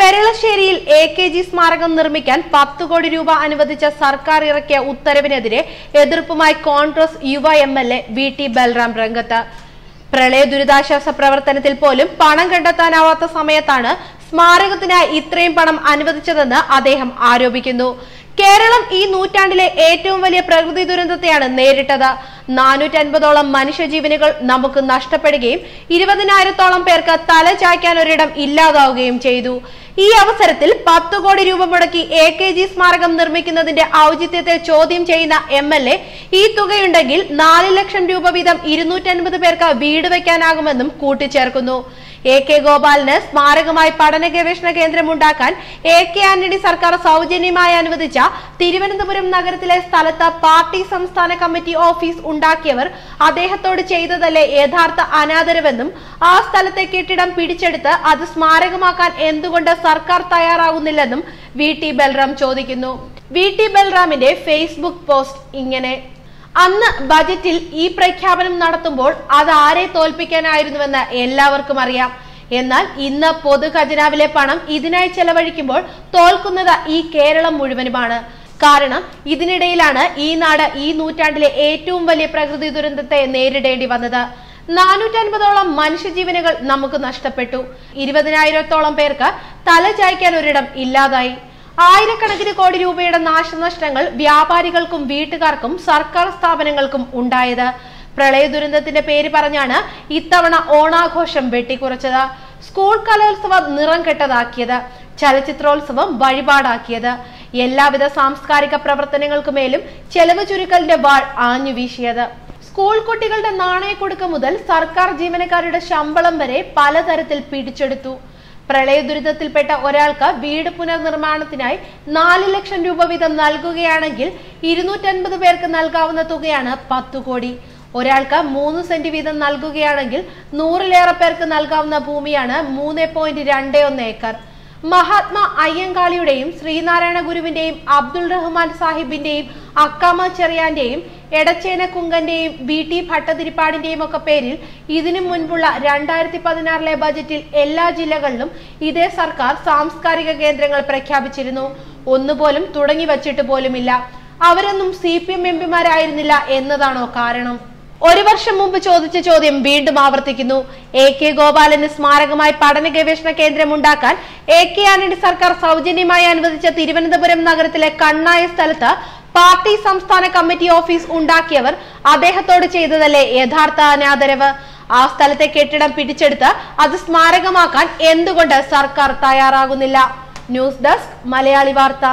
പെരളശ്ശേരിയിൽ A K G സ്മാരകം നിർമ്മിക്കാൻ പത്ത് കോടി രൂപ അനുവദിച്ച സർക്കാർ ഇറക്കിയ ഉത്തരവിനെതിരെ എതിർപ്പുമായി കോൺഗ്രസ് യുവ M L A V T Balram രംഗത്ത്. പ്രളയ ദുരിതാശ്വാസ പ്രവർത്തനത്തിൽ പോലും പണം കണ്ടെത്താനാവാത്ത സമയത്താണ് സ്മാരകത്തിനായി ഇത്രയും പണം അനുവദിച്ചതെന്ന് അദ്ദേഹം ആരോപിക്കുന്നു. കേരളം ഈ നൂറ്റാണ്ടിലെ ഏറ്റവും വലിയ പ്രകൃതി ദുരന്തത്തെയാണ് നേരിട്ടത്. നാനൂറ്റി അൻപതോളം മനുഷ്യജീവനുകൾ നമുക്ക് നഷ്ടപ്പെടുകയും ഇരുപതിനായിരത്തോളം പേർക്ക് തല ചായ്ക്കാൻ ഒരിടം ഇല്ലാതാവുകയും ചെയ്തു. ഈ അവസരത്തിൽ പത്ത് കോടി രൂപ മുടക്കി എ കെ ജി സ്മാരകം നിർമ്മിക്കുന്നതിന്റെ ഔചിത്യത്തെ ചോദ്യം ചെയ്യുന്ന എം എൽ എ ഈ തുകയുണ്ടെങ്കിൽ നാല് ലക്ഷം രൂപ വീതം ഇരുന്നൂറ്റൻപത് പേർക്ക് വീട് വയ്ക്കാനാകുമെന്നും കൂട്ടിച്ചേർക്കുന്നു. എ കെ ഗോപാലിന് സ്മാരകമായി പഠന ഗവേഷണ കേന്ദ്രം ഉണ്ടാക്കാൻ എ കെ ആന്റണി സർക്കാർ സൗജന്യമായി അനുവദിച്ച തിരുവനന്തപുരം നഗരത്തിലെ സ്ഥലത്ത് പാർട്ടി സംസ്ഥാന കമ്മിറ്റി ഓഫീസ് ഉണ്ടാക്കിയവർ അദ്ദേഹത്തോട് ചെയ്തതല്ലേ യഥാർത്ഥ അനാദരവെന്നും ആ സ്ഥലത്തെ കെട്ടിടം പിടിച്ചെടുത്ത് അത് സ്മാരകമാക്കാൻ എന്തുകൊണ്ട് സർക്കാർ തയ്യാറാകുന്നില്ലെന്നും വി ടി ബൽറാം ചോദിക്കുന്നു. വി ടി ബൽറാമിന്റെ ഫേസ്ബുക്ക് പോസ്റ്റ് ഇങ്ങനെ. അന്ന് ബജറ്റിൽ ഈ പ്രഖ്യാപനം നടത്തുമ്പോൾ അത് ആരെ തോൽപ്പിക്കാനായിരുന്നുവെന്ന് എല്ലാവർക്കും അറിയാം. എന്നാൽ ഇന്ന് പൊതു ഖജനാവിലെ പണം ഇതിനായി ചെലവഴിക്കുമ്പോൾ തോൽക്കുന്നത് ഈ കേരളം മുഴുവനുമാണ്. കാരണം ഇതിനിടയിലാണ് ഈ നാട് ഈ നൂറ്റാണ്ടിലെ ഏറ്റവും വലിയ പ്രകൃതി ദുരന്തത്തെ നേരിടേണ്ടി വന്നത്. നാനൂറ്റൻപതോളം മനുഷ്യജീവനുകൾ നമുക്ക് നഷ്ടപ്പെട്ടു. ഇരുപതിനായിരത്തോളം പേർക്ക് തലചായ്ക്കാൻ ഒരിടം ഇല്ലാതായി. ആയിരക്കണക്കിന് കോടി രൂപയുടെ നാശനഷ്ടങ്ങൾ വ്യാപാരികൾക്കും വീട്ടുകാർക്കും സർക്കാർ സ്ഥാപനങ്ങൾക്കും ഉണ്ടായത്. പ്രളയ ദുരന്തത്തിന്റെ പേര് പറഞ്ഞാണ് ഇത്തവണ ഓണാഘോഷം വെട്ടിക്കുറച്ചത്. സ്കൂൾ കലോത്സവം നിറം കെട്ടതാക്കിയത്. ചലച്ചിത്രോത്സവം വഴിപാടാക്കിയത്. എല്ലാവിധ സാംസ്കാരിക പ്രവർത്തനങ്ങൾക്കുമേലും ചെലവ് ചുരുക്കലിന്റെ വാൾ ആഞ്ഞു വീശിയത്. സ്കൂൾ കുട്ടികളുടെ നാണയക്കൊടുക്ക മുതൽ സർക്കാർ ജീവനക്കാരുടെ ശമ്പളം വരെ പലതരത്തിൽ പിടിച്ചെടുത്തു. പ്രളയ ദുരിതത്തിൽപ്പെട്ട ഒരാൾക്ക് വീട് പുനർനിർമ്മാണത്തിനായി നാല് ലക്ഷം രൂപ വീതം നൽകുകയാണെങ്കിൽ ഇരുന്നൂറ്റൻപത് പേർക്ക് നൽകാവുന്ന തുകയാണ് പത്തു കോടി. ഒരാൾക്ക് മൂന്ന് സെന്റ് വീതം നൽകുകയാണെങ്കിൽ നൂറിലേറെ പേർക്ക് നൽകാവുന്ന ഭൂമിയാണ് മൂന്ന് പോയിന്റ് രണ്ട് ഒന്ന് ഏക്കർ. മഹാത്മാ അയ്യങ്കാളിയുടെയും ശ്രീനാരായണ ഗുരുവിന്റെയും അബ്ദുൾ റഹ്മാൻ സാഹിബിന്റെയും അക്കാമ ചെറിയാന്റെയും എടച്ചേന കുങ്കന്റെയും ബി ടി ഭട്ടതിരിപ്പാടിന്റെയും ഒക്കെ പേരിൽ ഇതിനു മുൻപുള്ള രണ്ടായിരത്തി പതിനാറിലെ ബജറ്റിൽ എല്ലാ ജില്ലകളിലും ഇതേ സർക്കാർ സാംസ്കാരിക കേന്ദ്രങ്ങൾ പ്രഖ്യാപിച്ചിരുന്നു. ഒന്നുപോലും തുടങ്ങി വച്ചിട്ട് പോലുമില്ല. അവരൊന്നും സി പി എം എംപിമാരായിരുന്നില്ല എന്നതാണോ കാരണം? ഒരു വർഷം മുമ്പ് ചോദിച്ച ചോദ്യം വീണ്ടും ആവർത്തിക്കുന്നു. എ കെ ഗോപാലന് സ്മാരകമായി പഠന ഗവേഷണ കേന്ദ്രം ഉണ്ടാക്കാൻ എ കെ ആന്റണി സർക്കാർ സൗജന്യമായി അനുവദിച്ച തിരുവനന്തപുരം നഗരത്തിലെ കണ്ണായ സ്ഥലത്ത് പാർട്ടി സംസ്ഥാന കമ്മിറ്റി ഓഫീസ് ഉണ്ടാക്കിയവർ അദ്ദേഹത്തോട് ചെയ്തതല്ലേ യഥാർത്ഥ അനാദരവ്? ആ സ്ഥലത്തെ കെട്ടിടം പിടിച്ചെടുത്ത് അത് സ്മാരകമാക്കാൻ എന്തുകൊണ്ട് സർക്കാർ തയ്യാറാകുന്നില്ല? ന്യൂസ് ഡെസ്ക് മലയാളി വാർത്ത.